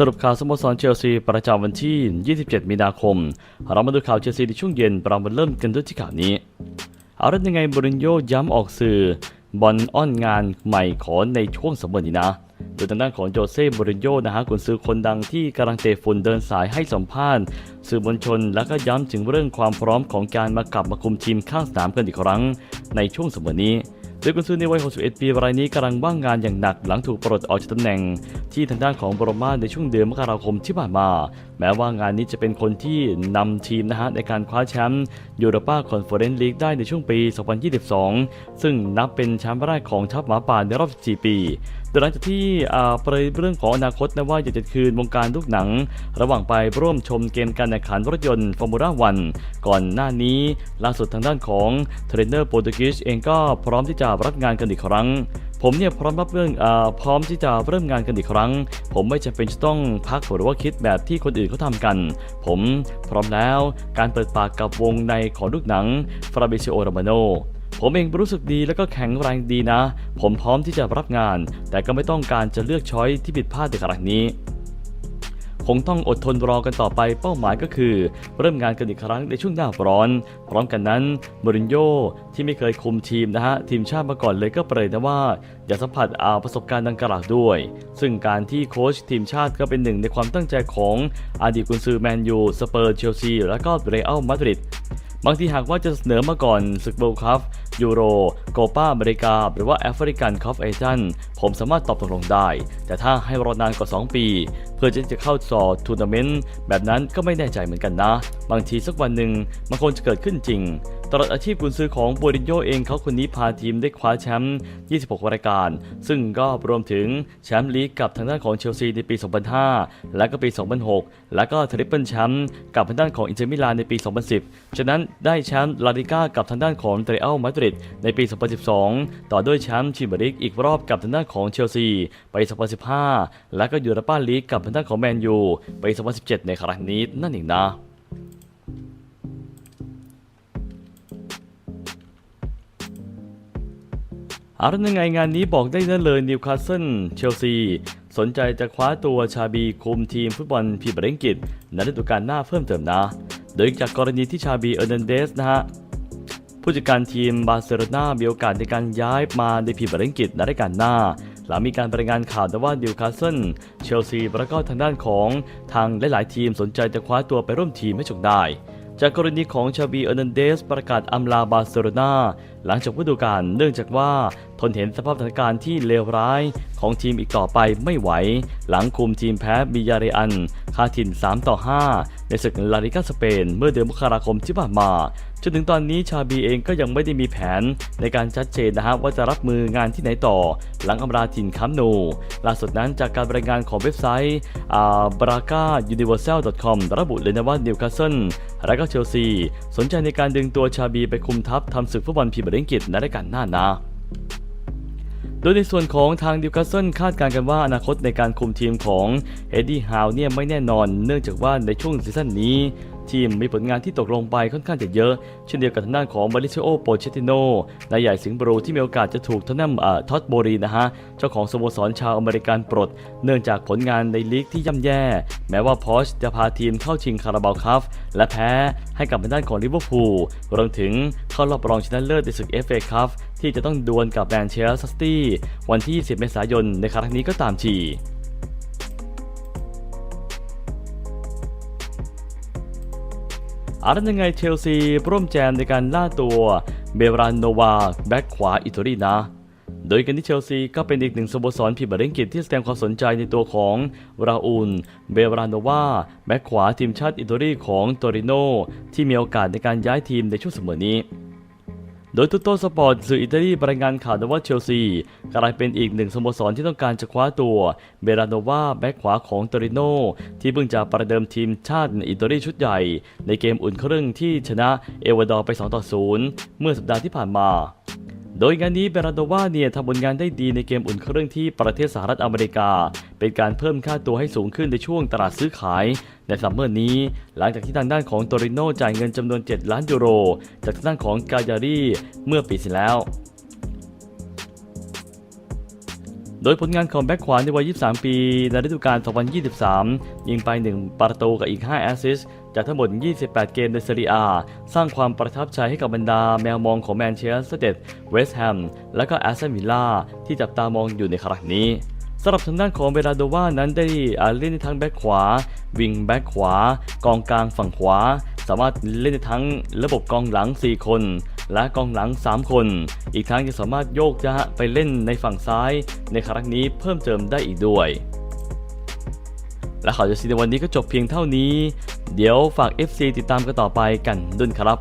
สรุปข่าวสโมสรเชลซีประจำวันที่ 27 มีนาคม เรามาดูข่าวเชลซีในช่วงเย็นเรามาเริ่มกันด้วยที่ข่าวนี้ เอาละยังไงบรินโยย้ำออกสื่อบอลอ้อนงานใหม่ขอในช่วงสมบูรณ์นี้นะ โดยทางด้านของโจเซ่บรินโยนะฮะกุนซือคนดังที่กำลังเตะฝุ่นเดินสายให้สัมภาษณ์ สื่อมวลชน แล้วก็ย้ำถึงเรื่องความพร้อมของการมากลับมาคุมทีมข้างสนามกันอีกครั้งในช่วงสมบูรณ์นี้ โดยกุนซือในวัย 61 ปีรายนี้กำลังว่างงานอย่างหนักหลังถูกปลดออกจากตำแหน่งที่ทางด้านของบรมาในช่วงเดือนมกราคมที่ผ่านมา แม้ว่างานนี้จะเป็นคนที่นำทีมนะฮะในการคว้าแชมป์ยูโรปาคอนเฟอเรนซ์ลีกได้ในช่วงปี 2022 ซึ่งนับเป็นแชมป์แรกของทัพหมาป่าในรอบ 4 ปี ดยหลังจากที่ประเด็นเรื่องของอนาคตนะว่าอยากจะคืนวงการลูกหนัง ระหว่างไปร่วมชมเกมการแข่งขันรถยนต์ฟอร์มูล่าวันก่อนหน้านี้ล่าสุดทางด้านของเทรนเนอร์โปรตุเกสเองก็พร้อมที่จะรับงานกันอีกครั้งผมเนี่ยพร้อมรับเรื่องอาพร้อมที่จะเริ่มงานกันอีกครั้ง ผมไม่จำเป็นจะต้องพักหรือว่าคิดแบบที่คนอื่นเขาทำกัน ผมพร้อมแล้วการเปิดปากกับวงในของลูกหนังฟราเบซิโอโรมาโน ผมเองรู้สึกดีแล้วก็แข็งแรงดีนะ ผมพร้อมที่จะรับงาน แต่ก็ไม่ต้องการจะเลือกช้อยที่ผิดพลาดในครั้งนี้ คงต้องอดทนรอกันต่อไปเป้าหมายก็คือ เริ่มงานกันอีกครั้งในช่วงหน้าร้อน พร้อมกันนั้นมรินโญ่ที่ไม่เคยคุมทีมนะฮะ ทีมชาติมาก่อนเลยก็เปรยนะว่า อยากสัมผัสอาประสบการณ์ดังกล่าวด้วย ซึ่งการที่โค้ชทีมชาติก็เป็นหนึ่งในความตั้งใจของอดีตกุนซือแมนยูสเปอร์เชลซีและก็เรอัลมาดริด บางทีหากว่าจะเสนอมาก่อนศึกเบลคัพยูโรโกปาอเมริกา หรือว่าแอฟริกันคัพเอจันผมสามารถตอบตกลงได้ แต่ถ้าให้รอนานกว่า 2 ปี เพื่อที่จะเข้าสอดทัวร์นาเมนต์แบบนั้นก็ไม่แน่ใจเหมือนกันนะ บางทีสักวันหนึ่งมันคงจะเกิดขึ้นจริง ตลอดอาชีพกุนซือของโบรินโยเองเขาคนนี้พาทีมได้คว้าแชมป์ 26 รายการ ซึ่งก็รวมถึงแชมป์ลีกกับทางด้านของเชลซีในปี 2005 และก็ปี 2006 และก็ทริปเปิลแชมป์กับทางด้านของอินเตอร์มิลานในปี 2010 ฉะนั้นได้แชมป์ลาลิก้ากับทางด้านของเรอัลมาดริดในปี 2012 ต่อด้วยแชมป์ชิมเบอริกอีกรอบกับทางด้านของเชลซีไป 2015 และก็ยูโรปาลีกกับทางด้านของแมนยูไป 2017 ในครั้งนี้นั่นเองนะ เอาละยังไงงานนี้บอกได้เลยนิวคาสเซิลเชลซี สนใจจะคว้าตัวชาบีคุมทีมฟุตบอลพรีเมียร์ลีกอังกฤษในฤดูกาลหน้าเพิ่มเติมนะ โดยจากกรณีที่ชาบีเออร์นันเดสนะฮะผู้จัดการทีมบาร์เซโลนามีโอกาสในการย้ายมาในพรีเมียร์ลีกอังกฤษในฤดูกาลหน้า หลังมีการรายงานข่าวว่านิวคาสเซิลเชลซีแล้วก็ทางด้านของทางหลาย ๆ ทีมสนใจจะคว้าตัวไปร่วมทีมให้จงได้ จากกรณีของชาบีเอร์นันเดสประกาศอำลาบาร์เซโลนาหลังจบฤดูกาลเนื่องจากว่าทนเห็นสภาพสถานการณ์ที่เลวร้ายของทีมอีกต่อไปไม่ไหว หลังคุมทีมแพ้บิยาเรอันคาถิ่น 3 ต่อ 5 ในศึกลาลิกาสเปน เมื่อเดือนมกราคมที่ผ่านมา จนถึงตอนนี้ชาบีเองก็ยังไม่ได้มีแผนในการชัดเจนนะฮะว่าจะรับมืองานที่ไหนต่อ หลังอำลาถิ่นคัมป์นูล่าสุดนั้นจากการรายงานของเว็บไซต์บราก้ายูนิเวอร์แซล .com ระบุเลยนะว่านิวคาสเซิลและก็เชลซี สนใจในการดึงตัวชาบีไปคุมทัพทำศึกฟุตบอลพรีเมียร์ลีกอังกฤษในรายการหน้านะ โดยในส่วนของทางดิวคาสเซิลคาดการณ์กันว่าอนาคตในการคุมทีมของเอ็ดดี้ฮาวเนี่ยไม่แน่นอน เนื่องจากว่าในช่วงซีซั่นนี้ ทีมมีผลงานที่ตกลงไปค่อนข้างจะเยอะ เช่นเดียวกับทางด้านของมาริเชโอโปเชติโนนายใหญ่สิงห์บรูที่มีโอกาสจะถูกทางด้านท็อตโบรีนะฮะ เจ้าของสโมสรชาวอเมริกันปลด เนื่องจากผลงานในลีกที่ย่ำแย่ แม้ว่าพอชจะพาทีมเข้าชิงคาราบาวคัพและแพ้ให้กับทางด้านของลิเวอร์พูลรวมถึงเข้ารอบรองชนะเลิศในศึก FA คัพที่จะต้องดวลกับแมนเชสเตอร์ซิตี้วันที่10เมษายนในครั้งนี้ก็ตามที อาร์ตยังไงเชลซีร่วมแจมในการล่าตัวเบรานโนวาแบ็กขวาอิตาลีนะ โดยกันที่เชลซีก็เป็นอีกหนึ่งสโมสรพรีเมียร์ลีกอังกฤษที่แสดงความสนใจในตัวของราอูลเบรานโนวาแบ็กขวาทีมชาติอิตาลีของโตริโนที่มีโอกาสในการย้ายทีมในช่วงเสมอนี้ โดยตุโต้สปอร์ตสื่ออิตาลีรายงานข่าวว่าเชลซีกลายเป็นอีกหนึ่งสโมสรที่ต้องการจะคว้าตัวเบราโนวาแบ็กขวาของโตริโนที่เพิ่งจะประเดิมทีมชาติอิตาลีชุดใหญ่ ในเกมอุ่นเครื่องที่ชนะเอวาดอร์ไป 2 ต่อ 0 เมื่อสัปดาห์ที่ผ่านมา โดยงานนี้เบราโดวาเนี่ยทำผลงานได้ดีในเกมอุ่นเครื่องที่ประเทศสหรัฐอเมริกา เป็นการเพิ่มค่าตัวให้สูงขึ้นในช่วงตลาดซื้อขาย ในซัมเมอร์นี้ หลังจากที่ทางด้านของโตริโนจ่ายเงินจำนวน 7 ล้านยูโร จากทางด้านของกาญารีเมื่อปีที่แล้วโโดยผลงานของแบ็คขวาในวัย 23 ปี ในฤดูกาล 2023 ยิงไป 1 ประตูกับอีก 5 แอสซิสต์ จากทั้งหมด 28 เกมในซีเรียอาสร้างความประทับใจให้กับบรรดาแมวมองของแมนเชสเตอร์เดเวสต์แฮมและก็แอสตันวิลล่าที่จับตามองอยู่ในครั้งนี้สำหรับทางด้านของเบราโดวานั้นได้อ่เล่นในทั้งแบ็คขวา วิงแบ็คขวา กองกลางฝั่งขวา สามารถเล่นได้ทั้งระบบกองหลัง 4 คน และกองหลัง 3 คน อีกทั้งยังสามารถโยกจะไปเล่นในฝั่งซ้าย ในครั้งนี้เพิ่มเติมได้อีกด้วยและข่าวเจซีในวันนี้ก็จบเพียงเท่านี้ เดี๋ยวฝาก FC ติดตามกันต่อไปกันด้วยครับ